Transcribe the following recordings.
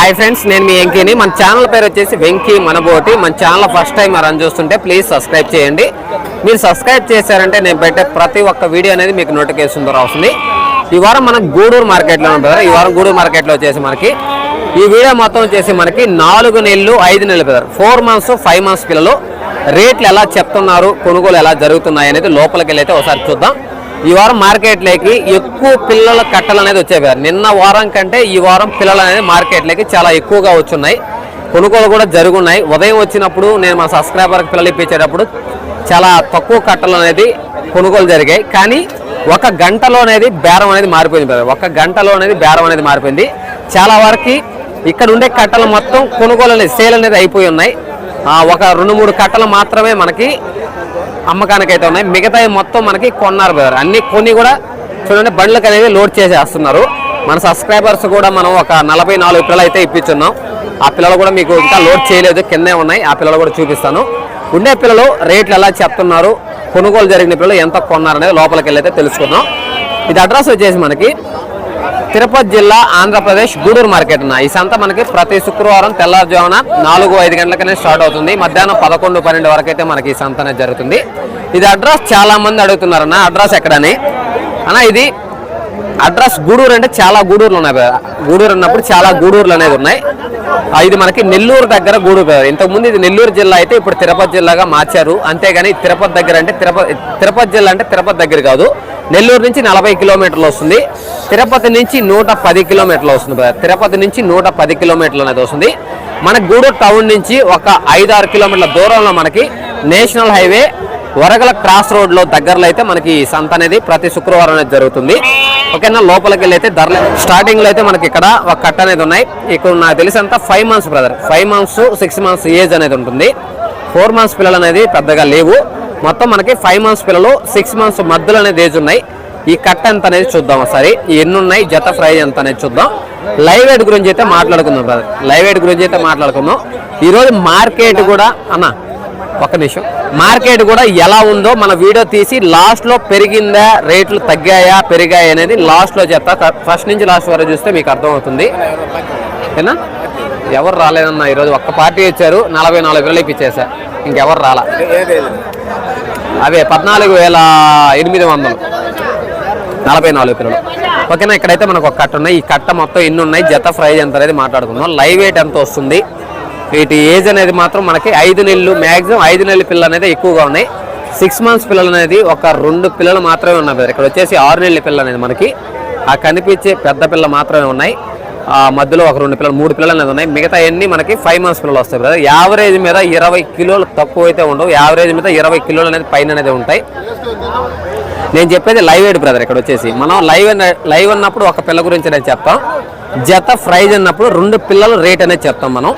Hi friends నేను మీ వెంకీని. మన channel పేరు వచ్చేసి వెంకీ మనబోటి. మన ఛానల్ ఫస్ట్ టైం రన్ చూస్తుంటే ప్లీజ్ సబ్స్క్రైబ్ చేయండి. మీరు సబ్స్క్రైబ్ చేశారంటే నేను పెట్టే ప్రతి ఒక్క వీడియో అనేది మీకు నోటిఫికేషన్ ద్వారా వస్తుంది. ఈ వారం మనం గూడూరు మార్కెట్లో ఉంటారు ఈ వారం గూడూరు మార్కెట్లో వచ్చేసి మనకి ఈ వీడియో మొత్తం వచ్చేసి మనకి నాలుగు నెలలు ఐదు నెలలు పెడతారు ఫోర్ మంత్స్ ఫైవ్ మంత్స్ పిల్లలు. రేట్లు ఎలా చెప్తున్నారు కొనుగోలు ఎలా జరుగుతున్నాయి అనేది లోపలికి వెళ్ళి అయితే ఒకసారి చూద్దాం. ఈ వారం మార్కెట్లోకి ఎక్కువ పిల్లల కట్టలు అనేది వచ్చాయి కదా. నిన్న వారం కంటే ఈ వారం పిల్లలు అనేది మార్కెట్లోకి చాలా ఎక్కువగా వచ్చున్నాయి. కొనుగోలు కూడా జరుగున్నాయి. ఉదయం వచ్చినప్పుడు నేను మా సబ్స్క్రైబర్కి పిల్లలు ఇప్పించేటప్పుడు చాలా తక్కువ కట్టలు అనేది కొనుగోలు జరిగాయి. కానీ ఒక గంటలో అనేది బేరం అనేది మారిపోయింది ఒక గంటలో అనేది బేరం అనేది మారిపోయింది. చాలా వరకు ఇక్కడ ఉండే కట్టలు మొత్తం కొనుగోలు అనేది సేల్ అనేది అయిపోయి ఉన్నాయి. ఒక రెండు మూడు కట్టలు మాత్రమే మనకి అమ్మకానికి అయితే ఉన్నాయి. మిగతా మొత్తం మనకి కొన్నారు బ్రదర్ అన్ని కొన్ని కూడా చూడండి బండ్లకు అనేది లోడ్ చేసేస్తున్నారు. మన సబ్స్క్రైబర్స్ కూడా మనం ఒక నలభై నాలుగు పిల్లలు అయితే ఇప్పించున్నాం. ఆ పిల్లలు కూడా మీకు ఇంకా లోడ్ చేయలేదు కిందే ఉన్నాయి. ఆ పిల్లలు కూడా చూపిస్తాను. ఉండే పిల్లలు రేట్లు ఎలా చెప్తున్నారు కొనుగోలు జరిగిన పిల్లలు ఎంత కొన్నారు అనేది లోపలికి వెళ్ళి అయితే తెలుసుకుందాం. ఇది అడ్రస్ వచ్చేసి మనకి తిరుపతి జిల్లా ఆంధ్రప్రదేశ్ గూడూరు మార్కెట్ అన్న. ఈ సంత మనకి ప్రతి శుక్రవారం తెల్లారుజామున నాలుగు ఐదు గంటలకనే స్టార్ట్ అవుతుంది. మధ్యాహ్నం పదకొండు పన్నెండు వరకు అయితే మనకి ఈ సంత అనేది జరుగుతుంది. ఇది అడ్రస్ చాలా మంది అడుగుతున్నారన్న. అడ్రస్ ఎక్కడని? అన్న ఇది అడ్రస్ గూడూరు అంటే చాలా గూడూరులు ఉన్నాయి గూడూరు అన్నప్పుడు చాలా గూడూరులు అనేది ఉన్నాయి. ఇది మనకి నెల్లూరు దగ్గర గూడూరు బ్రదర్. ఇంతకుముందు ఇది నెల్లూరు జిల్లా అయితే ఇప్పుడు తిరుపతి జిల్లాగా మార్చారు. అంతేగాని తిరుపతి దగ్గర అంటే తిరుపతి తిరుపతి జిల్లా అంటే తిరుపతి దగ్గర కాదు. నెల్లూరు నుంచి నలభై కిలోమీటర్లు వస్తుంది. తిరుపతి నుంచి నూట పది కిలోమీటర్లు వస్తుంది బ్రదర్. తిరుపతి నుంచి నూట పది కిలోమీటర్లు అనేది వస్తుంది. మన గూడూరు టౌన్ నుంచి ఒక ఐదు ఆరు కిలోమీటర్ల దూరంలో మనకి నేషనల్ హైవే వరగల క్రాస్ రోడ్లో దగ్గరలో అయితే మనకి ఈ సంత అనేది ప్రతి శుక్రవారం అనేది జరుగుతుంది. ఓకేనా? లోపలికి వెళ్ళి అయితే ధరలు స్టార్టింగ్లో అయితే మనకి ఇక్కడ ఒక కట్ట అనేది ఉన్నాయి. ఇక్కడ నాకు తెలిసినంత five months brother. Five months six months age అనేది ఉంటుంది. ఫోర్ మంత్స్ పిల్లలు అనేది పెద్దగా లేవు. మొత్తం మనకి ఫైవ్ మంత్స్ పిల్లలు సిక్స్ మంత్స్ మధ్యలో అనేది ఏజ్ ఉన్నాయి. ఈ కట్ట ఎంత అనేది చూద్దాం ఒకసారి. ఎన్ని ఉన్నాయి? జత ప్రైజ్ ఎంత అనేది చూద్దాం. లైవ్ వెయిట్ గురించి అయితే మాట్లాడుకుందాం బ్రదర్. లైవ్ వెయిట్ గురించి అయితే మాట్లాడుకుందాం. ఈరోజు మార్కెట్ కూడా అన్న ఒక్క నిమిషం. మార్కెట్ కూడా ఎలా ఉందో మన వీడియో తీసి లాస్ట్లో పెరిగిందా రేట్లు తగ్గాయా పెరిగాయా అనేది లాస్ట్లో చెప్తా. ఫస్ట్ నుంచి లాస్ట్ వరకు చూస్తే మీకు అర్థమవుతుంది. ఓకేనా? ఎవరు రాలేదన్న ఈరోజు ఒక్క పార్టీ వచ్చారు నలభై నాలుగు వేలు ఇప్పించేసా ఇంకెవరు రాలా? అవే పద్నాలుగు వేల ఎనిమిది వందలు. నలభై నాలుగు పిల్లలు ఓకేనా? ఇక్కడైతే మనకు ఒక కట్ట ఉన్నాయి. ఈ కట్ట మొత్తం ఎన్ని ఉన్నాయి? జత ప్రైజ్ ఎంత అనేది మాట్లాడుకుందాం. లైవ్ వెయిట్ ఎంత వస్తుంది? వీటి ఏజ్ అనేది మాత్రం మనకి ఐదు నెలలు మ్యాక్సిమం ఐదు నెలల పిల్లలు అనేది ఎక్కువగా ఉన్నాయి. సిక్స్ మంత్స్ పిల్లలు అనేది ఒక రెండు పిల్లలు మాత్రమే ఉన్నాయి ఇక్కడ వచ్చేసి ఆరు నెలల పిల్లలు అనేది మనకి. ఆ కనిపించే పెద్ద పిల్ల మాత్రమే ఉన్నాయి. ఆ మధ్యలో ఒక రెండు పిల్లలు మూడు పిల్లలు అనేది ఉన్నాయి. మిగతా అన్ని మనకి ఫైవ్ మంత్స్ పిల్లలు వస్తాయి బ్రదర్. యావరేజ్ మీద ఇరవై కిలోలు తక్కువ అయితే ఉండవు. యావరేజ్ మీద ఇరవై కిలోలు అనేది పైన అనేది ఉంటాయి. నేను చెప్పేది లైవ్ ఎయిడ్ బ్రదర్ ఇక్కడ వచ్చేసి. మనం లైవ్ లైవ్ అన్నప్పుడు ఒక పిల్ల గురించి నేను చెప్తాం. జత ప్రైజ్ అన్నప్పుడు రెండు పిల్లల రేట్ అనేది చెప్తాం మనం.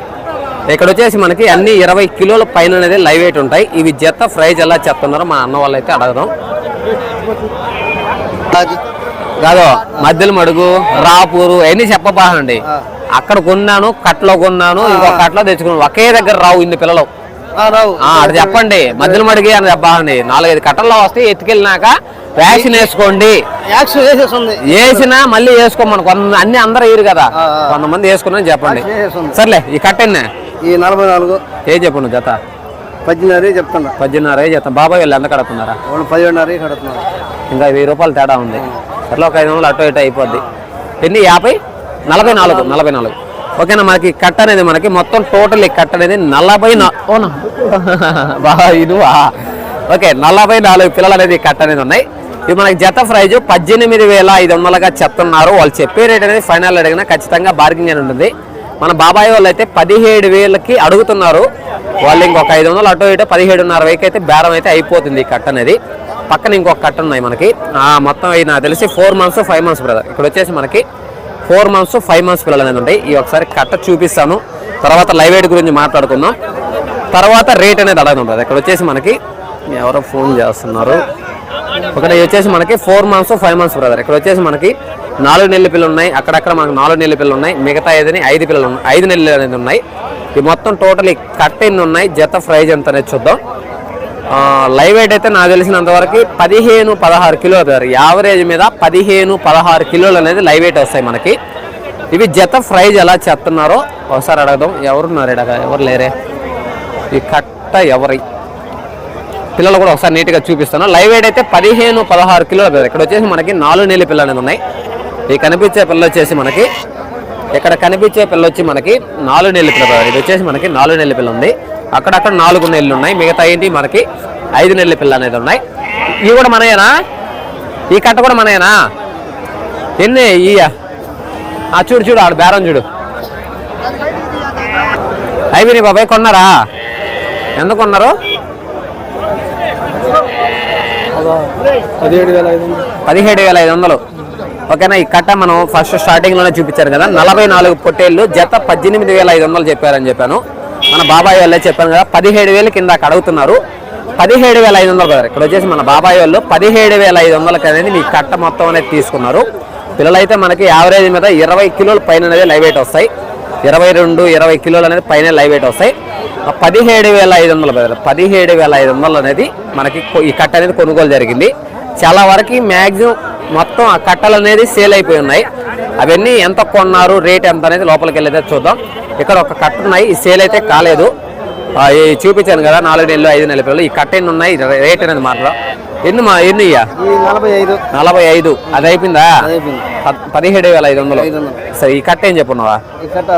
ఇక్కడ వచ్చేసి మనకి అన్ని ఇరవై కిలోల పైన అనేది లైవ్ వెయిట్ ఉంటాయి. ఇవి జత ప్రైజ్ ఎలా చెప్తున్నారో మా అన్న వాళ్ళు అయితే అడగదాం కాదు మధ్యలో మడుగు రాపూరు అవన్నీ చెప్పబాకండి అక్కడ కొన్నాను కట్లో కొన్నాను ఇంకో కట్లో తెచ్చుకున్నాను. ఒకే దగ్గర రావు ఇన్ని పిల్లలు. అది చెప్పండి. మధ్యలో మడిగి అని చెప్పండి నాలుగైదు కట్టల్లో వస్తే ఎత్తుకెళ్ళినాక వ్యాక్సిన్ వేసుకోండి. వేసినా మళ్ళీ వేసుకోమని. కొంత అన్ని అందరూ వేయరు కదా. కొంతమంది వేసుకున్నాను చెప్పండి. సర్లే ఈ కట్ట ఎన్నే ఈ నలభై నాలుగు. ఏ చెప్పు జత? పద్దెనిమిది చెప్తున్నా. పద్దెన్నర జత బాబాయ్ వాళ్ళు ఎంత కడుతున్నారా? వాళ్ళు పదిహేడున్నర కడుతున్నారు. ఇంకా వెయ్యి రూపాయలు తేడా ఉంది. అట్లా ఒక ఐదు వందలు అటు ఇటు అయిపోద్ది. ఎన్ని? యాభై? నలభై నాలుగు నలభై నాలుగు. ఓకేనా మనకి కట్ట అనేది మనకి మొత్తం టోటల్ ఈ కట్ట అనేది నలభై ఓనా బాగా ఇనువా ఓకే నలభై నాలుగు పిల్లలు అనేది ఈ కట్ట అనేది ఉన్నాయి. ఇది మనకి జత ప్రైజ్ పద్దెనిమిది వేల ఐదు వందలుగా చెప్తున్నారు. వాళ్ళు చెప్పే రేట్ అనేది ఫైనల్ అడిగినా ఖచ్చితంగా బార్గింగ్ అని ఉంటుంది. మన బాబాయ్ వాళ్ళు అయితే పదిహేడు వేలకి అడుగుతున్నారు. వాళ్ళు ఇంకొక ఐదు వందలు అటు ఇటు పదిహేడున్నర వేకి అయితే బేరం అయితే అయిపోతుంది ఈ కట్ట అనేది. పక్కన ఇంకొక కట్ట ఉన్నాయి మనకి. ఆ మొత్తం అవి నాకు తెలిసి four months five months brother. ఇక్కడ వచ్చేసి మనకి ఫోర్ మంత్స్ ఫైవ్ మంత్స్ పిల్లలు అనేది ఉంటాయి. ఈ ఒకసారి కట్ట చూపిస్తాను. తర్వాత లైవ్ ఎయిడ్ గురించి మాట్లాడుకుందాం. తర్వాత రేట్ అనేది అడగదు బ్రదర్. ఇక్కడ వచ్చేసి మనకి ఎవరో ఫోన్ చేస్తున్నారు. ఒకటి వచ్చేసి మనకి four months five months brother ఇక్కడ వచ్చేసి మనకి నాలుగు నెలల పిల్లలు ఉన్నాయి. అక్కడక్కడ మనకు నాలుగు నెలల పిల్లలు ఉన్నాయి. మిగతా ఏదని ఐదు పిల్లలు ఉన్నాయి ఐదు నెలలు అనేది ఉన్నాయి. ఈ మొత్తం టోటలీ కట్ ఎన్ని ఉన్నాయి? జత ప్రైజ్ ఎంత అనేది చూద్దాం. లైవ్ వెయిట్ అయితే నాకు తెలిసినంత వరకు పదిహేను పదహారు కిలోలు యావరేజ్ మీద పదిహేను పదహారు కిలోలు అనేది లైవ్ వెయిట్ వస్తాయి మనకి. ఇవి జత ప్రైజ్ ఎలా చేస్తున్నారో ఒకసారి అడగదాం. ఎవరున్నారు ఇడగ ఎవరు లేరే? ఈ కట్ట ఎవరి? పిల్లలు కూడా ఒకసారి నీట్గా చూపిస్తాను. లైవ్ వెయిట్ అయితే పదిహేను పదహారు కిలోల పిల్లలు. ఇక్కడ వచ్చేసి మనకి నాలుగు నెలల పిల్లలు అనేది ఉన్నాయి. ఈ కనిపించే పిల్లలు వచ్చేసి మనకి ఇక్కడ కనిపించే పిల్ల వచ్చి మనకి నాలుగు నెలల పిల్ల ఇది వచ్చేసి మనకి నాలుగు నెలల పిల్ల ఉంది. అక్కడక్కడ నాలుగు నెలలు ఉన్నాయి. మిగతా ఏంటి? మనకి ఐదు నెలల పిల్ల అనేది ఉన్నాయి. ఇవి కూడా మనయేనా? ఈ కట్ట కూడా మనయేనా? ఎన్ని? ఈ ఆ చూడు చూడు ఆడు బేరం చూడు. అయిపోయినాయి బాబాయ్ కొన్నారా? ఎందుకు కొన్నారు? పదిహేడు వేల ఐదు వందలు. ఓకేనా ఈ కట్ట మనం ఫస్ట్ స్టార్టింగ్లోనే చూపించారు కదా నలభై నాలుగు పొట్టేళ్ళు జత పద్దెనిమిది వేల ఐదు వందలు చెప్పారని చెప్పాను. మన బాబాయ్ వాళ్ళే చెప్పాను కదా పదిహేడు వేలు కింద అక్కడ అడుగుతున్నారు. పదిహేడు వేల ఐదు వందలు కదా ఇక్కడ వచ్చేసి మన బాబాయ్ వాళ్ళు పదిహేడు వేల ఐదు వందలకి అనేది మీ కట్ట మొత్తం అనేది తీసుకున్నారు. పిల్లలైతే మనకి యావరేజ్ మీద ఇరవై కిలోల పైన అనేది లైవ్ వెయిట్ వస్తాయి. ఇరవై రెండు ఇరవై కిలోలు అనేది పైన లైవ్ వెయిట్ వస్తాయి. ఆ పదిహేడు వేల ఐదు వందలు బదులు పదిహేడు వేల ఐదు వందలు అనేది మనకి ఈ కట్ట అనేది కొనుగోలు జరిగింది. చాలా వరకు మ్యాక్సిమం మొత్తం ఆ కట్టలు అనేది సేల్ అయిపోయి ఉన్నాయి. అవన్నీ ఎంత కొన్నారు రేట్ ఎంత అనేది లోపలికి వెళ్ళేదే చూద్దాం. ఇక్కడ ఒక కట్ట ఉన్నాయి ఈ సేల్ అయితే కాలేదు. చూపించాను కదా నాలుగు నెలలు ఐదు నెలల పిల్లలు ఈ కట్ట ఎన్ని ఉన్నాయి రేట్ అనేది మాత్రం ఎన్ని మా ఎన్ని నలభై ఐదు అది అయిపోయిందా? అయిపోయింది. పద్- పదిహేడు వేల ఐదు వందలు. సరే ఈ కట్ట ఏం చెప్పున్నావా?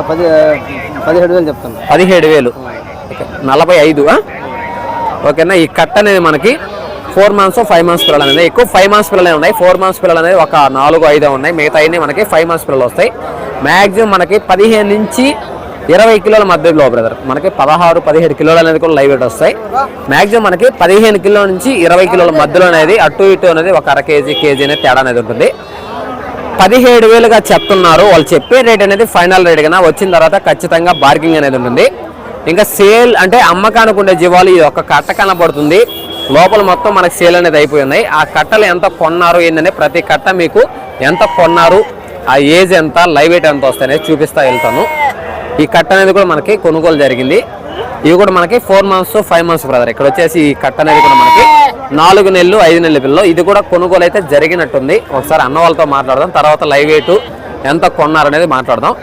పదిహేడు వేలు చెప్తాను పదిహేడు వేలు. నలభై ఐదు? ఓకేనా? ఈ కట్ట అనేది మనకి ఫోర్ మంత్స్ ఫైవ్ మంత్స్ పిల్లలు అనేది. ఎక్కువ ఫైవ్ మంత్స్ పిల్లలే ఉన్నాయి. ఫోర్ మంత్స్ పిల్లలు అనేది ఒక నాలుగు ఐదు ఉన్నాయి. మిగతా మనకి ఫైవ్ మంత్స్ పిల్లలు వస్తాయి. మ్యాక్సిమం మనకి పదిహేను నుంచి ఇరవై కిలోల మధ్యలో బ్రదర్ మనకి పదహారు పదిహేడు కిలోలు అనేది కూడా లైవ్ వెయిట్ వస్తాయి. మాక్సిమం మనకి పదిహేను కిలో నుంచి ఇరవై కిలోల మధ్యలో అనేది అటు ఇటు అనేది ఒక అర కేజీ కేజీ అనేది తేడా అనేది ఉంటుంది. పదిహేడు వేలుగా చెప్తున్నారు. వాళ్ళు చెప్పే రేట్ అనేది ఫైనల్ రేట్ కన్నా వచ్చిన తర్వాత ఖచ్చితంగా బార్గింగ్ అనేది ఉంటుంది. ఇంకా సేల్ అంటే అమ్మకానికి ఉండే జీవాలు ఇది ఒక కట్ట కనబడుతుంది. లోపల మొత్తం మనకి సేల్ అనేది అయిపోయి ఉన్నాయి. ఆ కట్టలు ఎంత కొన్నారు ఏంటనే ప్రతి కట్ట మీకు ఎంత కొన్నారు ఆ ఏజ్ ఎంత లైవ్ వెయిట్ ఎంత వస్తాయనేది చూపిస్తా వెళ్తాను. ఈ కట్ట అనేది కూడా మనకి కొనుగోలు జరిగింది. ఇవి కూడా మనకి four months five months brother ఇక్కడ వచ్చేసి ఈ కట్ట అనేది కూడా మనకి నాలుగు నెలలు ఐదు నెలల పిల్లలు. ఇది కూడా కొనుగోలు అయితే జరిగినట్టుంది. ఒకసారి అన్న వాళ్ళతో మాట్లాడదాం. తర్వాత లైవ్ ఎయిట్ ఎంత కొన్నారు అనేది మాట్లాడదాం.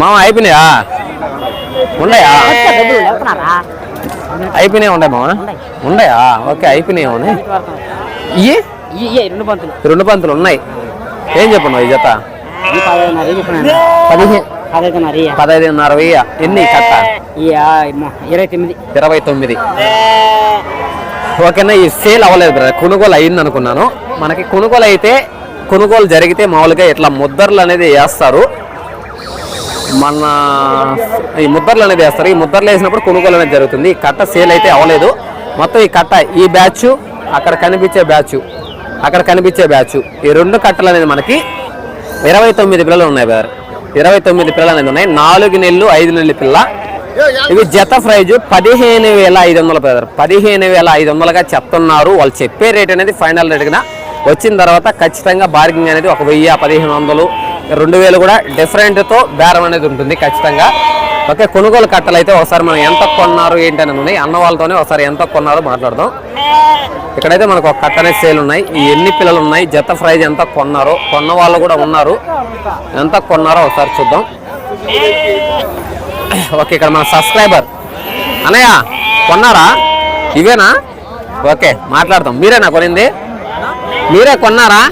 మామ అయిపోయినాయా? ఉన్నాయా? అయిపోయినాయి ఉండే మామ? ఉన్నాయా? ఓకే అయిపోయినాయి రెండు పంతులు. ఉన్నాయి. ఏం చెప్పను ఈ జత? పదిహేను పదహైదున్నర వెయ్యి ఎన్ని కట్ట? ఇరవై తొమ్మిది ఇరవై తొమ్మిది ఓకేనా ఈ సేల్ అవ్వలేదు బ్రదర్. కొనుగోలు అయింది అనుకున్నాను. మనకి కొనుగోలు అయితే కొనుగోలు జరిగితే మామూలుగా ఇట్లా ముద్దర్లు అనేది వేస్తారు. మన ఈ ముద్దర్లు అనేది వేస్తారు. ఈ ముద్దర్లు వేసినప్పుడు కొనుగోలు అనేది జరుగుతుంది. ఈ కట్ట సేల్ అయితే అవ్వలేదు. మొత్తం ఈ కట్ట ఈ బ్యాచ్ అక్కడ కనిపించే బ్యాచ్ అక్కడ కనిపించే బ్యాచ్. ఈ రెండు కట్టలు అనేది మనకి ఇరవై తొమ్మిది పిల్లలు ఉన్నాయి బ్రదర్. ఇరవై తొమ్మిది పిల్లలు అనేది ఉన్నాయి. నాలుగు నెలలు ఐదు నెలల పిల్ల. ఇవి జత ప్రైజ్. పదిహేను వేల ఐదు వందల బ్రదర్ పదిహేను వేల ఐదు వందలుగా చెప్తున్నారు. వాళ్ళు చెప్పే రేట్ అనేది ఫైనల్ రేట్ కదా. వచ్చిన తర్వాత ఖచ్చితంగా బార్గింగ్ అనేది ఒక వెయ్యి పదిహేను వందలు రెండు వేలు కూడా డిఫరెంట్తో బేరం అనేది ఉంటుంది ఖచ్చితంగా. ఓకే కొనుగోలు కట్టలు అయితే ఒకసారి మనం ఎంత కొన్నారు ఏంటి అని ఉన్నాయి. అన్న వాళ్ళతోనే ఒకసారి ఎంత కొన్నారో మాట్లాడదాం. ఇక్కడైతే మనకు ఒక కట్ట సేల్ ఉన్నాయి. ఈ ఎన్ని పిల్లలు ఉన్నాయి? జత ప్రైజ్ ఎంత కొన్నారో? కొన్న వాళ్ళు కూడా ఉన్నారు. ఎంత కొన్నారో ఒకసారి చూద్దాం. ఓకే ఇక్కడ మన సబ్స్క్రైబర్ అన్నయ్య కొన్నారా? ఇవేనా? ఓకే మాట్లాడదాం. మీరేనా కొనింది? మీరే కొన్నారా?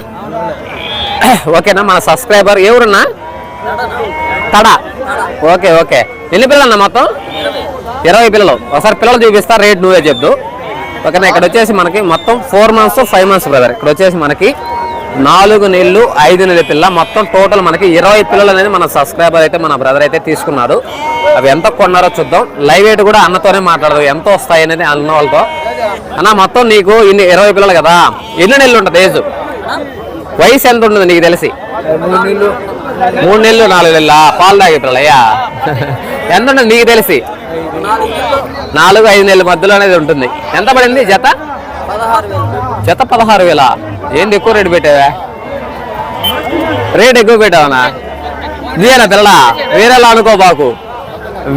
ఓకేనా మన సబ్స్క్రైబర్ ఎవరున్నా తడ. Okay okay. ఎన్ని పిల్లలు అన్న మొత్తం? ఇరవై పిల్లలు. ఒకసారి పిల్లలు చూపిస్తా రేట్ నువ్వే చెప్దు. ఓకేనా? ఇక్కడ వచ్చేసి మనకి మొత్తం four months five months brother ఇక్కడ వచ్చేసి మనకి నాలుగు నెలలు ఐదు నెలల పిల్ల. మొత్తం టోటల్ మనకి ఇరవై పిల్లలు అనేది మన సబ్స్క్రైబర్ అయితే మన బ్రదర్ అయితే తీసుకున్నారు. అవి ఎంత కొన్నారో చూద్దాం. లైవ్ వెయిట్ కూడా అన్నతోనే మాట్లాడదు. ఎంత వస్తాయి అనేది అన్న వాళ్ళతో. అన్న మొత్తం నీకు ఇన్ని ఇరవై పిల్లలు కదా? ఎన్ని నెలలు ఉంటుంది ఏజ్? వయసు ఎంత ఉంటుంది నీకు తెలిసి? మూడు నెలలు నాలుగు నెలల? పాలు తాగే పిల్లయ్యా ఎంత ఉంటుంది నీకు తెలిసి? నాలుగు ఐదు నెలల మధ్యలో అనేది ఉంటుంది. ఎంత పడింది జత? జత పదహారు వేల. ఏంది ఎక్కువ రేటు పెట్టావా? రేట్ ఎక్కువ పెట్టావనా? ఇదేనా పిల్ల వేరేలా అనుకోబాకు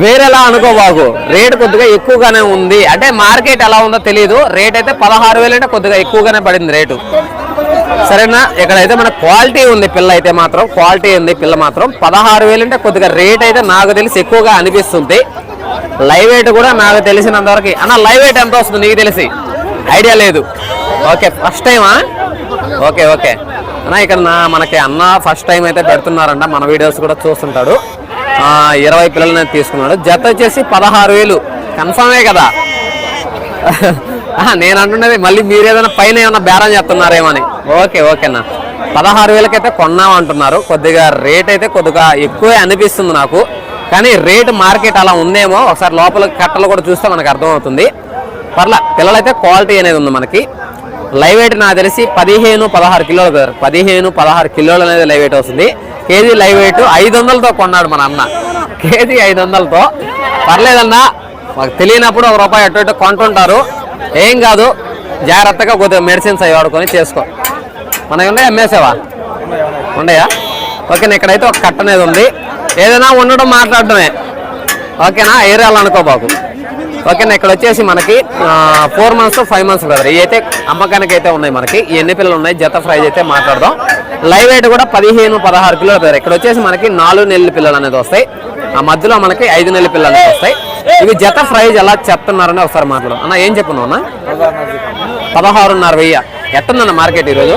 వేరేలా అనుకోబాకు రేట్ కొద్దిగా ఎక్కువగానే ఉంది. అంటే మార్కెట్ ఎలా ఉందో తెలియదు రేట్ అయితే పదహారు వేలు అంటే కొద్దిగా ఎక్కువగానే పడింది రేటు. సరేనా? ఇక్కడైతే మన క్వాలిటీ ఉంది పిల్ల అయితే మాత్రం. క్వాలిటీ ఉంది పిల్ల మాత్రం. పదహారు వేలు అంటే కొద్దిగా రేట్ అయితే నాకు తెలిసి ఎక్కువగా అనిపిస్తుంది. లైవ్ వెయిట్ కూడా నాకు తెలిసినంత వరకు అన్న లైవ్ వెయిట్ ఎంత వస్తుంది నీకు తెలిసి? ఐడియా లేదు. ఓకే ఫస్ట్ టైమా ఓకే ఓకే. అన్న ఇక్కడ నా మనకి అన్న ఫస్ట్ టైం అయితే పెడుతున్నారంట మన వీడియోస్ కూడా చూస్తుంటాడు. ఇరవై పిల్లలని తీసుకున్నాడు. జత వచ్చేసి పదహారు వేలు. కన్ఫామే కదా? నేను అంటున్నది మళ్ళీ మీరు ఏదైనా పైన ఏమైనా బేరం చేస్తున్నారేమని అని. ఓకే ఓకేనా పదహారు వేలకైతే కొన్నాం అంటున్నారు కొద్దిగా రేట్ అయితే కొద్దిగా ఎక్కువే అనిపిస్తుంది నాకు. కానీ రేట్ మార్కెట్ అలా ఉందేమో ఒకసారి లోపల కట్టలు కూడా చూస్తే మనకు అర్థమవుతుంది. పర్లా పిల్లలైతే క్వాలిటీ అనేది ఉంది మనకి. లైవ్ వెయిట్ నాకు తెలిసి పదిహేను పదహారు కిలోలు కదా. పదిహేను పదహారు కిలోలు అనేది లైవ్ వెయిట్ వస్తుంది. కేజీ లైవ్ వెయిట్ ఐదు వందలతో కొన్నాడు మన అన్న. కేజీ ఐదు వందలతో పర్లేదన్నా మాకు తెలియనప్పుడు ఒక రూపాయి అటు ఇటు కొంటుంటారు. ఏం కాదు జాగ్రత్తగా కొద్దిగా మెడిసిన్స్ అవి వాడుకొని చేసుకో. మనకి ఉన్నాయా? అమ్మేసావా? ఉండయా ఓకేనా ఇక్కడైతే ఒక కట్ట అనేది ఉంది. ఏదైనా ఉండడం మాట్లాడడమే ఓకేనా ఏరియాలో అనుకోబాకు ఓకేనా ఇక్కడ వచ్చేసి మనకి four months five months brother ఇవి అయితే అమ్మకానికి అయితే ఉన్నాయి మనకి. ఎన్ని పిల్లలు ఉన్నాయి? జత ప్రైజ్ అయితే మాట్లాడదాం. లైవ్ వెయిట్ కూడా పదిహేను పదహారు కిలోలు బ్రదర్ ఇక్కడ వచ్చేసి మనకి నాలుగు నెలల పిల్లలు అనేది వస్తాయి. ఆ మధ్యలో మనకి ఐదు నెలల పిల్లలు అనేది వస్తాయి. ఇవి జత ప్రైజ్ ఎలా చెప్తున్నారని ఒకసారి మాట్లాడదాం. అన్న ఏం చెప్పున్నావు అన్న? పదహారున్నర వెయ్యి. ఎట్టుందన్న మార్కెట్ ఈరోజు?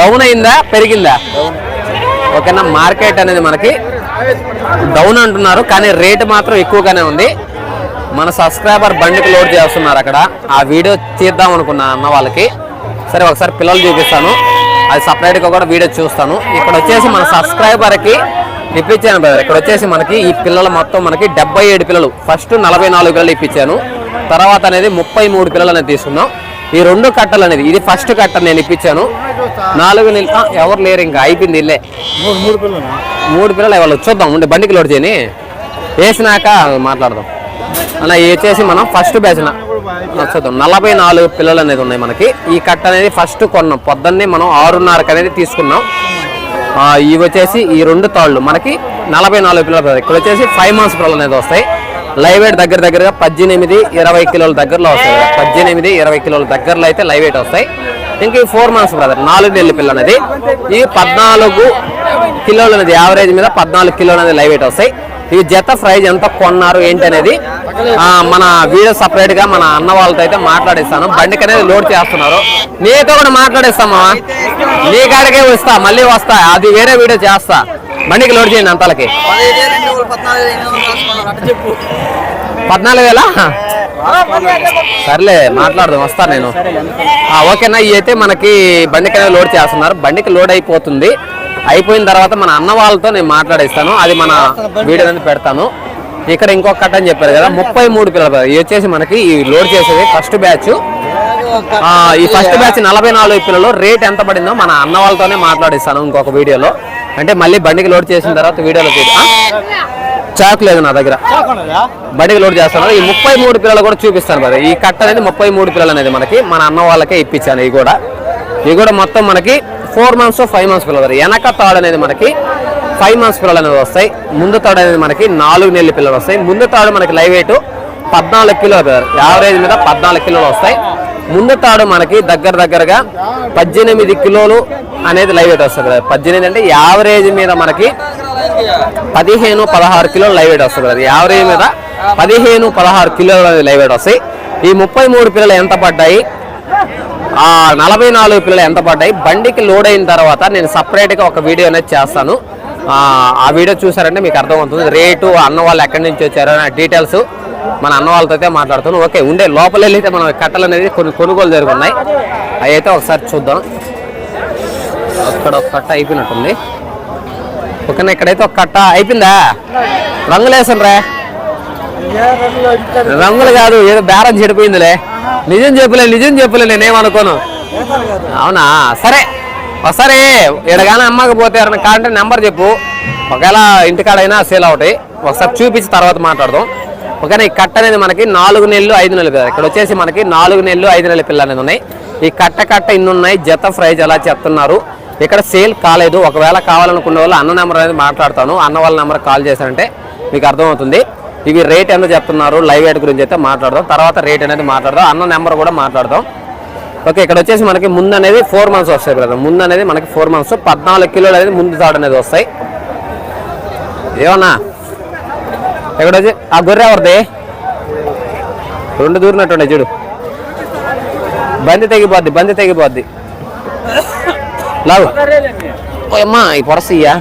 డౌన్ అయిందా? పెరిగిందా? ఓకేనా మార్కెట్ అనేది మనకి డౌన్ అంటున్నారు కానీ రేట్ మాత్రం ఎక్కువగానే ఉంది. మన సబ్స్క్రైబర్ బండికి లోడ్ చేస్తున్నారు అక్కడ. ఆ వీడియో తీద్దాం అనుకున్నా అన్న వాళ్ళకి. సరే ఒకసారి పిల్లలు చూపిస్తాను. అది సపరేట్గా కూడా వీడియో చూస్తాను. ఇక్కడ వచ్చేసి మన సబ్స్క్రైబర్కి ఇప్పించాను బ్రదర్ ఇక్కడ వచ్చేసి మనకి ఈ పిల్లలు మొత్తం మనకి డెబ్బై ఏడు పిల్లలు. ఫస్ట్ నలభై నాలుగు పిల్లలు ఇప్పించాను. తర్వాత అనేది ముప్పై మూడు పిల్లలు అనేది తీసుకున్నాం. ఈ రెండు కట్టలు అనేది ఇది ఫస్ట్ కట్ట నేను ఇప్పించాను. నాలుగు నెలలు ఎవరు లేరు ఇంకా అయిపోయింది ఇల్లే. మూడు పిల్లలు మూడు పిల్లలు వాళ్ళు చూద్దాం ఉండే బండికి లోడ్ చేయని. వేసినాక మాట్లాడదాం. అలా వచ్చేసి మనం ఫస్ట్ బ్యాచ్ చూద్దాం. నలభై నాలుగు పిల్లలు అనేది ఉన్నాయి మనకి. ఈ కట్ట అనేది ఫస్ట్ కొన్నాం. పొద్దున్నే మనం ఆరున్నరకు అనేది తీసుకున్నాం. ఇవి వచ్చేసి ఈ రెండు తాళ్ళు. మనకి నలభై నాలుగు పిల్లలు. ఇక్కడ వచ్చేసి ఫైవ్ మంత్స్ పిల్లలు అనేది వస్తాయి. లైవ్ వెయిట్ దగ్గర దగ్గరగా పద్దెనిమిది ఇరవై కిలోల దగ్గరలో వస్తాయి. పద్దెనిమిది ఇరవై కిలోల దగ్గరలో అయితే లైవ్ వెయిట్ వస్తాయి. ఇంకా ఈ ఫోర్ మంత్స్ బ్రదర్ నాలుగు నెలల పిల్ల అనేది ఈ పద్నాలుగు కిలోలు అనేది యావరేజ్ మీద పద్నాలుగు కిలోలు అనేది లైవ్ వెయిట్ వస్తాయి. ఇవి జత ప్రైజ్ ఎంత కొన్నారు ఏంటి అనేది మన వీడియో సపరేట్గా మన అన్న వాళ్ళతో అయితే మాట్లాడిస్తాను. బండికి అనేది లోడ్ చేస్తున్నారు. నీతో కూడా మాట్లాడిస్తామా నీ కాడికే వస్తా మళ్ళీ వస్తా. అది వేరే వీడియో చేస్తా. బండికి లోడ్ చేయండి అంతలకి. పద్నాలుగు వేల సర్లే మాట్లాడదాం వస్తాను నేను. ఓకేనా ఇవి అయితే మనకి బండికి అనేది లోడ్ చేస్తున్నారు. బండికి లోడ్ అయిపోతుంది. అయిపోయిన తర్వాత మన అన్న వాళ్ళతో నేను మాట్లాడిస్తాను. అది మన వీడియో అనేది పెడతాను. ఇక్కడ ఇంకొకటి అని చెప్పారు కదా ముప్పై మూడు పిల్లలు ఇవి వచ్చేసి మనకి ఈ లోడ్ చేసేది ఫస్ట్ బ్యాచ్. ఈ ఫస్ట్ బ్యాచ్ నలభై నాలుగు పిల్లలు. రేట్ ఎంత పడిందో మన అన్న వాళ్ళతోనే మాట్లాడిస్తాను ఇంకొక వీడియోలో. అంటే మళ్ళీ బండికి లోడ్ చేసిన తర్వాత వీడియోలో చాక్ లేదు నా దగ్గర. బండికి లోడ్ చేస్తాను. ఈ ముప్పై మూడు పిల్లలు కూడా చూపిస్తాను మరి ఈ కట్ట అనేది ముప్పై మూడు పిల్లలు అనేది మనకి. మన అన్న వాళ్ళకే ఇప్పించాను ఇవి కూడా ఇవి కూడా మొత్తం మనకి ఫోర్ మంత్స్ ఫైవ్ మంత్స్ పిల్లలు వెనక తాడు అనేది మనకి ఫైవ్ మంత్స్ పిల్లలు అనేది వస్తాయి. ముందు తాడు అనేది మనకి నాలుగు నెలల పిల్లలు వస్తాయి. ముందు తాడు మనకి లైవ్ వెయిట్ పద్నాలుగు కిలోలు యావరేజ్ మీద పద్నాలుగు కిలోలు వస్తాయి. ముందు తాడు మనకి దగ్గర దగ్గరగా పద్దెనిమిది కిలోలు అనేది లైవ్ వెయిట్ వస్తుంది కదా. పద్దెనిమిది అంటే యావరేజ్ మీద మనకి పదిహేను పదహారు కిలోలు లైవ్ వెయిట్ వస్తుంది కదా. యావరేజ్ మీద పదిహేను పదహారు కిలోలు అనేది లైవ్ వెయిట్ వస్తాయి. ఈ ముప్పై మూడు పిల్లలు ఎంత పడ్డాయి? ఆ నలభై నాలుగు పిల్లలు ఎంత పడ్డాయి? బండికి లోడ్ అయిన తర్వాత నేను సపరేట్గా ఒక వీడియో అనేది చేస్తాను. ఆ, వీడియో చూసారంటే మీకు అర్థమవుతుంది. రేటు అన్న వాళ్ళు ఎక్కడి నుంచి వచ్చారు అనే డీటెయిల్స్ మన అన్న వాళ్ళతో అయితే మాట్లాడుతాను ఓకే ఉండే లోపల వెళ్ళైతే మనం కట్టలు అనేది కొన్ని కొనుగోలు జరుగుతున్నాయి అవి అయితే ఒకసారి చూద్దాం. అక్కడ ఒక కట్ట అయిపోయినట్టుంది. ఓకేనా ఇక్కడైతే ఒక కట్ట అయిపోయిందా? రంగులు వేసాను రంగులు కాదు ఏదో బేరం చెడిపోయిందిలే. నిజం చెప్పలే నిజం చెప్పలే నేనేమనుకోను. అవునా? సరే ఒకసారి ఎడగానే అమ్మకపోతే ఎవరైనా కాంటే నెంబర్ చెప్పు. ఒకవేళ ఇంటికాడైనా సేల్ అవుతాయి. ఒకసారి చూపించి తర్వాత మాట్లాడదాం. ఓకేనా ఈ కట్ట అనేది మనకి నాలుగు నెలలు ఐదు నెలలు పిల్లలు ఇక్కడ వచ్చేసి మనకి నాలుగు నెలలు ఐదు నెలల పిల్లలు అనేది ఉన్నాయి. ఈ కట్ట కట్ట ఇన్ని ఉన్నాయి జత ప్రైజ్ ఎలా చెప్తున్నారు? ఇక్కడ సేల్ కాలేదు. ఒకవేళ కావాలనుకున్న వాళ్ళు అన్న నెంబర్ అనేది మాట్లాడతాను. అన్న వాళ్ళ నెంబర్ కాల్ చేశారంటే మీకు అర్థమవుతుంది. ఇవి రేట్ ఎంత చెప్తున్నారు? లైవ్ రేట్ గురించి అయితే మాట్లాడదాం. తర్వాత రేట్ అనేది మాట్లాడదాం. అన్న నెంబర్ కూడా మాట్లాడదాం. ఓకే ఇక్కడ వచ్చేసి మనకి ముందు అనేది ఫోర్ మంత్స్ వస్తాయి బ్రదర్ ముందు అనేది మనకి ఫోర్ మంత్స్ పద్నాలుగు కిలోలు అనేది ముందు తాడు అనేది వస్తాయి. ఏమన్నా? ఎక్కడొచ్చి? ఆ గొర్రె ఎవరిది? రెండు దూరినట్టుండే చూడు. బంది తెగిపోద్ది బంది తెగిపోద్ది. లావు ఓ అమ్మా ఈ పొరసయ్యా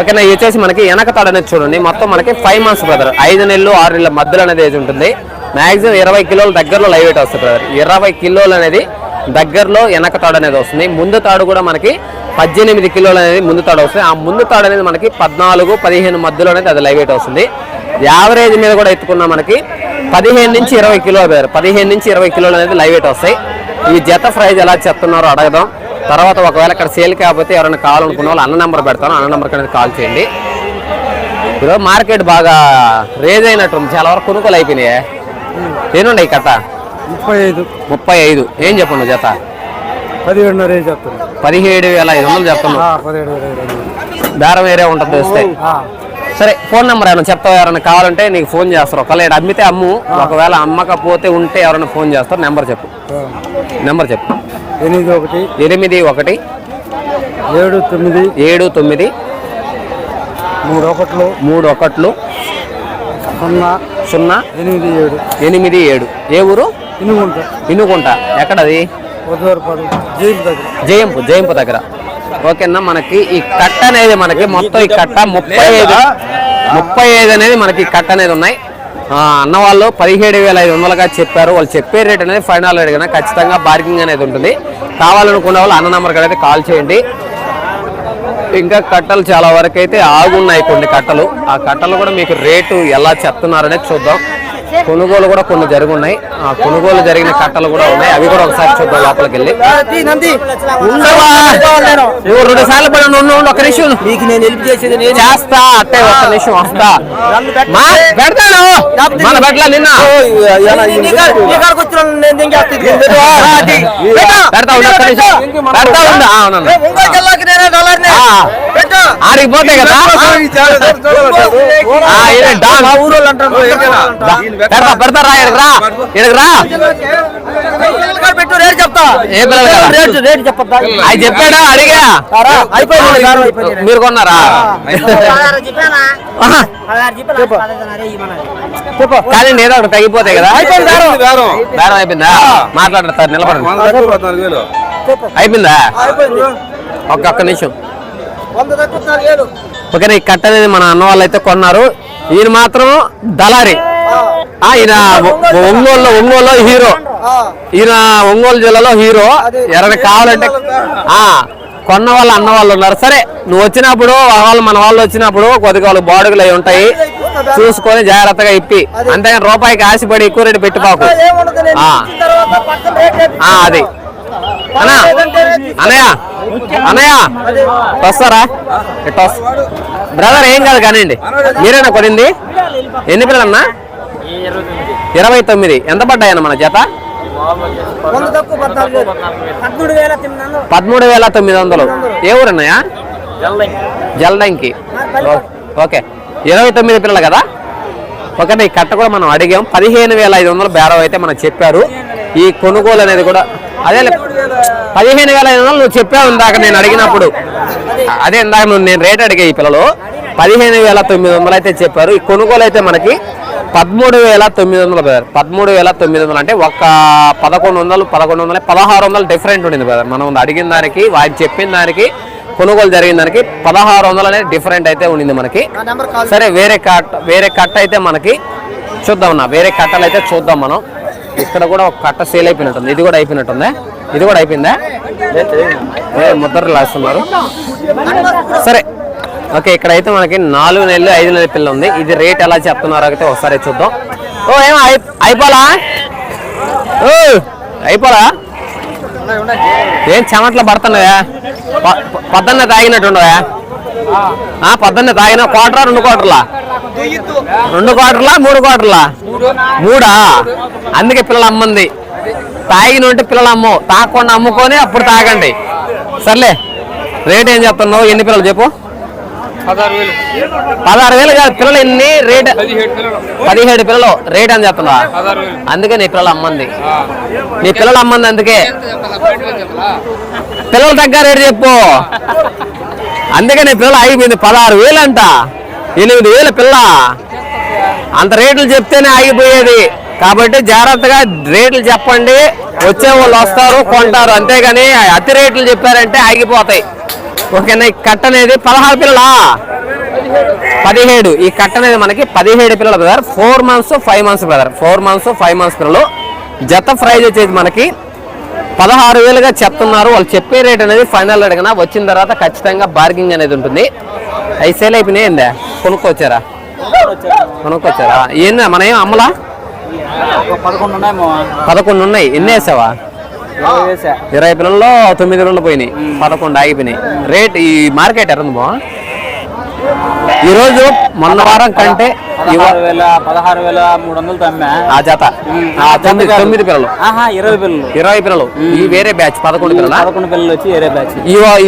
ఓకేనా ఇది వచ్చేసి మనకి వెనక తాడు అనేది చూడండి. మొత్తం మనకి ఫైవ్ మంత్స్ బ్రదర్ ఐదు నెలలు ఆరు నెలల మధ్యలో అనేది ఏజ్ ఉంటుంది. మాక్సిమం ఇరవై కిలోల దగ్గరలో లైవ్ వెయిట్ వస్తుంది బ్రదర్ ఇరవై కిలోలు అనేది దగ్గరలో వెనక తాడు అనేది వస్తుంది. ముందు తాడు కూడా మనకి పద్దెనిమిది కిలోలు అనేది ముందు తాడు వస్తుంది. ఆ ముందు తాడు అనేది మనకి పద్నాలుగు పదిహేను మధ్యలో అనేది అది లైవ్ వెయిట్ వస్తుంది. యావరేజ్ మీద కూడా ఎత్తుకున్నా మనకి పదిహేను నుంచి ఇరవై కిలోలు బ్రదర్ పదిహేను నుంచి ఇరవై కిలోలు అనేది లైవ్ వెయిట్ వస్తాయి. ఈ జత ప్రైజ్ ఎలా చెప్తున్నారో అడగదాం. తర్వాత ఒకవేళ ఇక్కడ సేల్ కాకపోతే ఎవరైనా కావాలనుకున్న వాళ్ళు అన్న నెంబర్ పెడతాను. అన్న నెంబర్కి అనేది కాల్ చేయండి. ఈరోజు మార్కెట్ బాగా రేజ్ అయినట్టు చాలా వరకు కొనుగోలు అయిపోయినాయి. ఏనుండే ఈ కట్ట? ముప్పై ఐదు. ముప్పై ఐదు. ఏం చెప్పండి జత? పదిహేడున్నర చెప్తాను పదిహేడు వేల ఐదు వందలు చెప్తున్నాం. పదిహేడు వేల బేరం వేరే ఉంటుంది వస్తే సరే ఫోన్ నెంబర్ ఏమైనా చెప్తావు? ఎవరైనా కావాలంటే నీకు ఫోన్ చేస్తారు. ఒకవేళ అమ్మితే అమ్ము. ఒకవేళ అమ్మకపోతే ఉంటే ఎవరైనా ఫోన్ చేస్తారు. నెంబర్ చెప్పు. నెంబర్ చెప్పు. ఎనిమిది ఒకటి ఎనిమిది ఒకటి. ఏడు తొమ్మిది. ఏడు తొమ్మిది. మూడు ఒకట్లు మూడు ఒకట్లు సున్నా. సున్నా. ఎనిమిది ఏడు. ఎనిమిది ఏడు. ఏ ఊరు? ఇనుగుంట. ఇనుకుంట ఎక్కడది? జయంపు జయంపు దగ్గర. ఓకేనా మనకి ఈ కట్ట అనేది మనకి మొత్తం ఈ కట్ట ముప్పై ఐదు ముప్పై ఐదు అనేది మనకి కట్ట అనేది ఉన్నాయి. అన్న వాళ్ళు పదిహేడు వేల ఐదు వందలుగా చెప్పారు. వాళ్ళు చెప్పే రేట్ అనేది ఫైనల్ రేట్ కన్నా ఖచ్చితంగా బార్గింగ్ అనేది ఉంటుంది. కావాలనుకున్న వాళ్ళు అన్న నెంబర్కి అయితే కాల్ చేయండి. ఇంకా కట్టలు చాలా వరకు అయితే ఆగున్నాయి కొన్ని కట్టలు. ఆ కట్టలు కూడా మీకు రేటు ఎలా చెప్తున్నారనేది చూద్దాం. కొనుగోలు కూడా కొన్ని జరుగున్నాయి ఆ కొనుగోలు జరిగిన కట్టలు కూడా ఉన్నాయి అవి కూడా ఒకసారి చూద్దాం లోపలికి వెళ్ళి రెండు సార్లు పడి ఉండు ఒక్క నిమిషం. నీకు నేను హెల్ప్ చేసేది నేను చేస్తా అట్టే ఒక్క నిమిషం వస్తా మా పెడతాను మన నిన్న పెడతా ఉండు ఒక్క నిమిషం పెడతా ఉండు ఆ, అవునన్నా. ఆ. ఆడికి పోతే కదా డాన్. దా. పెడతా పెడతా రా ఇక్కడికి రా ఇక్కడికి రా. ఏ పిల్లలు కదా? రేటు చెప్పద్దా? ఆయన చెప్పాడా? అడిగా. అయిపోయింది మీరు కొన్నారా. చెప్పు. కాదండి ఏదో ఒకటి తగ్గిపోతాయి కదా. అయిపోయింది అయిపోయిందా? మాట్లాడతారు నిలబడండి. అయిపోయిందా? ఒక్క ఒక్క నిమిషం. ఓకేనా ఈ కట్ట అనేది మన అన్న వాళ్ళు అయితే కొన్నారు. ఈయన మాత్రం దళారి. ఈయన ఒ- ఒంగోలులో ఒంగోలులో హీరో. ఈయన ఒంగోలు జిల్లాలో హీరో. ఎవరైనా కావాలంటే కొన్న వాళ్ళు అన్న వాళ్ళు ఉన్నారు. సరే నువ్వు వచ్చినప్పుడు వాళ్ళు మన వాళ్ళు వచ్చినప్పుడు కొద్దిగా వాళ్ళు బాడుగులు అవి ఉంటాయి. చూసుకొని జాగ్రత్తగా ఇప్పి. అంతేగాని రూపాయికి ఆశపడి ఎక్కువ రేటు. ఆ, అది. అన్నా అన్నయ్య అన్నయ్య. వస్తారా? బ్రదర్ ఏం కాదు కానివ్వండి. మీరేనా కొనింది? ఎన్ని పిల్లలన్నా? ఇరవై తొమ్మిది. ఎంత పడ్డాయన్న మన జత? పదమూడు వేల తొమ్మిది వందలు. ఏ ఊరున్నాయా జల్డంకి ఓకే. ఇరవై తొమ్మిది పిల్లలు కదా? ఒకటి ఈ కట్ట కూడా మనం అడిగాం. పదిహేను వేల ఐదు వందలు బేరం అయితే మనకు చెప్పారు. ఈ కొనుగోలు అనేది కూడా అదే పదిహేను వేల ఐదు వందలు నువ్వు చెప్పావు ఇందాక నేను అడిగినప్పుడు. అదే ఇందాక నువ్వు నేను రేట్ అడిగా ఈ పిల్లలు. పదిహేను వేల తొమ్మిది వందలు అయితే చెప్పారు. ఈ కొనుగోలు అయితే మనకి పదమూడు వేల తొమ్మిది వందలు బ్రదర్ పదమూడు వేల తొమ్మిది వందలు అంటే ఒక పదకొండు వందలు పదకొండు వందలు పదహారు వందలు డిఫరెంట్ ఉండింది బ్రదర్ మనం అడిగిన దానికి వారు చెప్పిన దానికి కొనుగోలు జరిగిన దానికి పదహారు వందలు అనేది డిఫరెంట్ అయితే ఉండింది మనకి. సరే వేరే కట్ట వేరే కట్ట అయితే మనకి చూద్దాం నా వేరే కట్టలు అయితే చూద్దాం మనం. ఇక్కడ కూడా ఒక కట్ట సేల్ అయిపోయినట్టుంది. ఇది కూడా అయిపోయినట్టుందా? ఇది కూడా అయిపోయిందా? ఏ ముద్రలు వేస్తున్నారు సరే ఓకే ఇక్కడ అయితే మనకి నాలుగు నెలలు ఐదు నెలల పిల్ల ఉంది. ఇది రేట్ ఎలా చెప్తున్నారో అయితే ఒకసారి చూద్దాం. ఓ ఏమో అయి- అయిపోలా ఓ అయిపోలా ఏం చెమట్లు పడుతున్నాయా? పొద్దున్న తాగినట్టు పొద్దున్నే తాగినట్టుండవా ఆ పొద్దున్న తాగిన క్వార్టరా రెండు క్వార్టర్లా? రెండు క్వార్టర్లా మూడు క్వార్టర్లా? మూడా? అందుకే పిల్లలు అమ్మంది. తాగిన ఉంటే పిల్లలు అమ్మవు తాగకుండా అమ్ముకొని అప్పుడు తాగండి. సర్లే రేట్ ఏం చెప్తున్నావు? ఎన్ని పిల్లలు చెప్పు? పదహారు వేలు. కాదు పిల్లలు ఎన్ని రేట్? పదిహేడు పిల్లలు. రేట్ అని చెప్తున్నా అందుకే నీ పిల్లలు అమ్మంది. నీ పిల్లలు అమ్మంది అందుకే. పిల్లలు తగ్గ రేటు చెప్పు. అందుకే నీ పిల్లలు ఆగిపోయింది. పదహారు వేలు అంట. ఎనిమిది వేల పిల్ల. అంత రేట్లు చెప్తేనే ఆగిపోయేది. కాబట్టి జాగ్రత్తగా రేట్లు చెప్పండి. వచ్చే వాళ్ళు వస్తారు కొంటారు. అంతేగాని అతి రేట్లు చెప్పారంటే ఆగిపోతాయి. ఓకేనా ఈ కట్ట అనేది పదహారు పిల్లలా? పదిహేడు. ఈ కట్ట అనేది మనకి పదిహేడు పిల్లలు brother four months five months brother four months five months పిల్లలు. జత ప్రైజ్ వచ్చేది మనకి పదహారు వేలుగా చెప్తున్నారు. వాళ్ళు చెప్పే రేట్ అనేది ఫైనల్ అడిగినా వచ్చిన తర్వాత ఖచ్చితంగా బార్గింగ్ అనేది ఉంటుంది. అవి సేల్ అయిపోయినాయి ఏందా? కొనుక్కొచ్చారా? కొనుక్కొచ్చారా? ఏందా? మన ఏం అమ్మలా? పదకొండు ఉన్నాయి. ఎన్ని వేసావా? ఇరవై పిల్లల్లో తొమ్మిది పిల్లలు పోయినాయి. పదకొండు ఆగిపోయినాయి. రేట్ ఈ మార్కెట్ ఎరందమో ఈరోజు మొన్న వారం కంటే పదహారు వేల మూడు వందలు అమ్మా ఆ జత. తొమ్మిది పిల్లలు. ఇరవై పిల్లలు. ఇరవై పిల్లలు. ఈ వేరే బ్యాచ్ పదకొండు పిల్లల? పదకొండు పిల్లలు వచ్చి వేరే బ్యాచ్.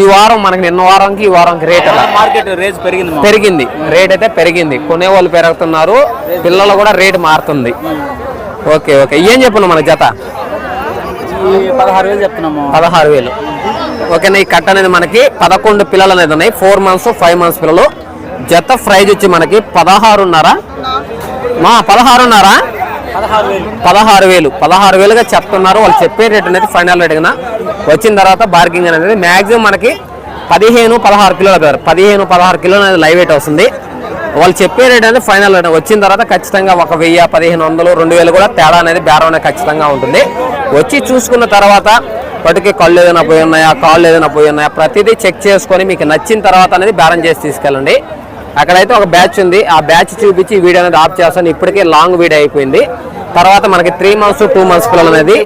ఈ వారం మనకి నిన్న వారంకి ఈ వారంకి రేట్ మార్కెట్ రేజ్ పెరిగింది. పెరిగింది. రేట్ అయితే పెరిగింది. కొనేవాళ్ళు పెరుగుతున్నారు. పిల్లలు కూడా రేట్ మారుతుంది. Okay okay. ఏం చెప్పను మన జత? పదహారు వేలు చెప్తున్నాము. పదహారు వేలు. ఓకేనా ఈ కట్ట అనేది మనకి పదకొండు పిల్లలు అనేది ఉన్నాయి. ఫోర్ మంత్స్ ఫైవ్ మంత్స్ పిల్లలు. జత ప్రైజ్ వచ్చి మనకి పదహారున్నర. మా పదహారున్నరా? పదహారు వేలు. పదహారు వేలు. పదహారు వేలుగా చెప్తున్నారు. వాళ్ళు చెప్పే రేట్ అనేది ఫైనల్ రేట్ కింద. వచ్చిన తర్వాత బార్గింగ్ అనేది మ్యాక్సిమం మనకి పదిహేను పదహారు కిలోలు పదిహేను పదహారు కిలోలు అనేది లైవ్ వెయిట్ వస్తుంది. వాళ్ళు చెప్పే రేట్ అనేది ఫైనల్ వచ్చిన తర్వాత ఖచ్చితంగా ఒక వెయ్యి పదిహేను వందలు రెండు వేలు కూడా తేడా అనేది బేరం అనేది ఖచ్చితంగా ఉంటుంది. వచ్చి చూసుకున్న తర్వాత వాటికి కళ్ళు ఏదైనా పోయి ఉన్నాయా కాళ్ళు ఏదైనా పోయి ఉన్నాయా ప్రతిదీ చెక్ చేసుకొని మీకు నచ్చిన తర్వాత అనేది బేరం చేసి తీసుకెళ్ళండి. అక్కడైతే ఒక బ్యాచ్ ఉంది. ఆ బ్యాచ్ చూపించి వీడియో అనేది ఆఫ్ చేస్తాను. ఇప్పటికే లాంగ్ వీడియో అయిపోయింది. తర్వాత మనకి త్రీ మంత్స్ టూ మంత్స్ పిల్లలు అనేది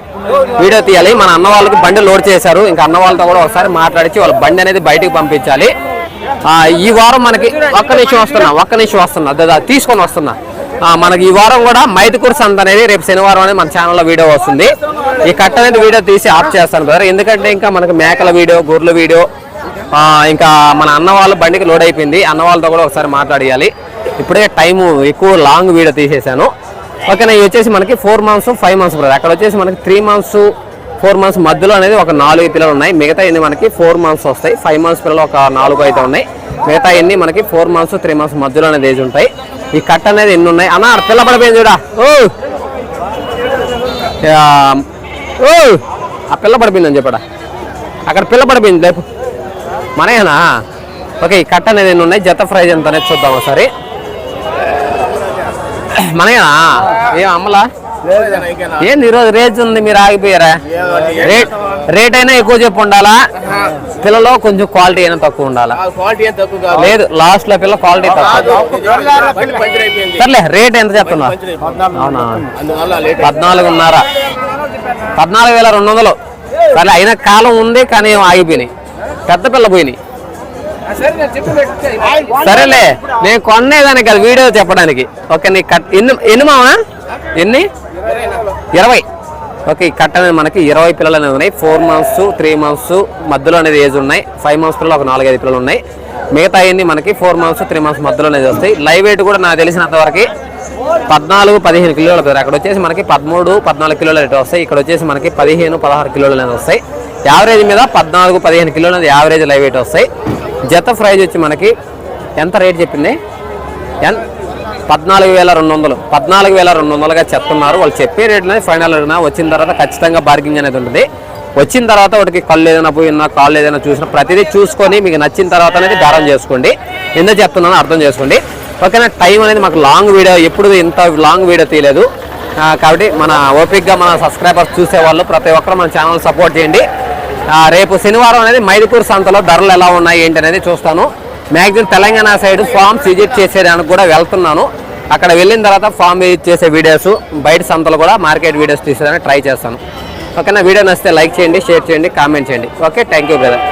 వీడియో తీయాలి. మన అన్న వాళ్ళకి బండి లోడ్ చేశారు. ఇంకా అన్న వాళ్ళతో కూడా ఒకసారి మాట్లాడించి వాళ్ళ బండి అనేది బయటికి పంపించాలి. ఈ వారం మనకి ఒక్క నిమిషం వస్తున్నా ఒక్క నిమిషం వస్తున్నా. దాదా తీసుకొని వస్తున్నా. మనకి ఈ వారం కూడా మైదుకూరు సంత అనేది రేపు శనివారం అనేది మన ఛానల్లో వీడియో వస్తుంది. ఈ కట్ట అనేది వీడియో తీసి ఆఫ్ చేస్తాను బ్రదర్ ఎందుకంటే ఇంకా మనకి మేకల వీడియో గొర్రెల వీడియో ఇంకా మన అన్న వాళ్ళ బండికి లోడ్ అయిపోయింది. అన్న వాళ్ళతో కూడా ఒకసారి మాట్లాడియాలి. ఇప్పుడే టైము ఎక్కువ లాంగ్ వీడియో తీసేసాను ఓకేనా ఇవి వచ్చేసి మనకి four months five months brother అక్కడ వచ్చేసి మనకి త్రీ మంత్స్ ఫోర్ మంత్స్ మధ్యలో అనేది ఒక నాలుగు పిల్లలు ఉన్నాయి. మిగతా ఎన్ని మనకి ఫోర్ మంత్స్ వస్తాయి. ఫైవ్ మంత్స్ పిల్లలు ఒక నాలుగు అయితే ఉన్నాయి. మిగతా ఎన్ని మనకి ఫోర్ మంత్స్ త్రీ మంత్స్ మధ్యలో అనేది ఏజ్ ఉంటాయి. ఈ కట్ అనేది ఎన్ని ఉన్నాయి? అన్న పిల్ల పడిపోయింది చూడా? ఓ! ఆ, ఓ! ఆ పిల్ల పడిపోయిందని చెప్పడా? అక్కడ పిల్ల పడిపోయింది లేపు. మనయేనా? ఓకే ఈ కట్ట అనేది ఎన్ని ఉన్నాయి? జత ప్రైజ్ ఎంత అనేది చూద్దాం ఒకసారి. మనయేనా? ఏం అమ్మలా ఏంది ఈరోజు రేట్ ఉంది మీరు ఆగిపోయారా? రేట్ రేట్ అయినా ఎక్కువ చెప్పు ఉండాలా? పిల్లలో కొంచెం క్వాలిటీ అయినా తక్కువ ఉండాలా? లేదు లాస్ట్లో పిల్ల క్వాలిటీ తక్కువ. సర్లే రేట్ ఎంత చెప్తున్నా? అవునా? పద్నాలుగున్నర. పద్నాలుగు వేల రెండు వందలు. సర్లే అయినా కాలం ఉంది కానీ ఆగిపోయినాయి. పెద్ద పిల్ల పోయినాయి. సరేలే నేను కొనేదానికి అది వీడియో చెప్పడానికి. ఓకే నీ కట్ ఎన్ని ఎన్ని మావా? ఎన్ని? ఇరవై. ఓకే ఈ కట్ అనేది మనకి ఇరవై పిల్లలు అనేది ఉన్నాయి. ఫోర్ మంత్స్ త్రీ మంత్స్ మధ్యలో అనేది ఏజ్ ఉన్నాయి. ఫైవ్ మంత్స్ పిల్లలు ఒక నాలుగైదు పిల్లలు ఉన్నాయి. మిగతా అన్ని మనకి ఫోర్ మంత్స్ త్రీ మంత్స్ మధ్యలో అనేది వస్తాయి. లైవ్ వెయిట్ కూడా నాకు తెలిసినంత వరకు పద్నాలుగు పదిహేను కిలోలు పెద్ద అక్కడ వచ్చేసి మనకి పదమూడు పద్నాలుగు కిలోలు రేటు వస్తాయి. ఇక్కడ వచ్చేసి మనకి పదిహేను పదహారు కిలోలు అనేది వస్తాయి. యావరేజ్ మీద పద్నాలుగు పదిహేను కిలోలు అనేది యావరేజ్ లైవ్ వెయిట్ వస్తాయి. జత ప్రైజ్ వచ్చి మనకి ఎంత రేట్ చెప్పింది? ఎంత పద్నాలుగు వేల రెండు వందలు. పద్నాలుగు వేల రెండు వందలుగా చెప్తున్నారు. వాళ్ళు చెప్పే రేట్ అనేది ఫైనల్ అయినా వచ్చిన తర్వాత ఖచ్చితంగా బార్గింగ్ అనేది ఉంటుంది. వచ్చిన తర్వాత వాటికి కళ్ళు ఏదైనా పోయినా కాళ్ళు ఏదైనా చూసినా ప్రతిదీ చూసుకొని మీకు నచ్చిన తర్వాత అనేది దారం చేసుకోండి. ఎందుకు చెప్తున్నానో అర్థం చేసుకోండి. ఓకేనా? టైం అనేది మాకు లాంగ్ వీడియో ఎప్పుడు ఇంత లాంగ్ వీడియో తీయలేదు. కాబట్టి మన ఓపిక్గా మన సబ్స్క్రైబర్స్ చూసేవాళ్ళు ప్రతి ఒక్కరు మన ఛానల్ సపోర్ట్ చేయండి. రేపు శనివారం అనేది మైదుపూర్ సంతలో ధరలు ఎలా ఉన్నాయి ఏంటి అనేది చూస్తాను. Maximum Telangana side farms visit చేసేదానికి కూడా వెళ్తున్నాను. అక్కడ వెళ్ళిన తర్వాత ఫామ్ చేసే వీడియోస్ బయట సంతలు కూడా మార్కెట్ వీడియోస్ తీసేదానికి ట్రై చేస్తాను. ఓకేనా? వీడియో నచ్చితే లైక్ చేయండి షేర్ చేయండి కామెంట్ చేయండి. ఓకే? Thank you brother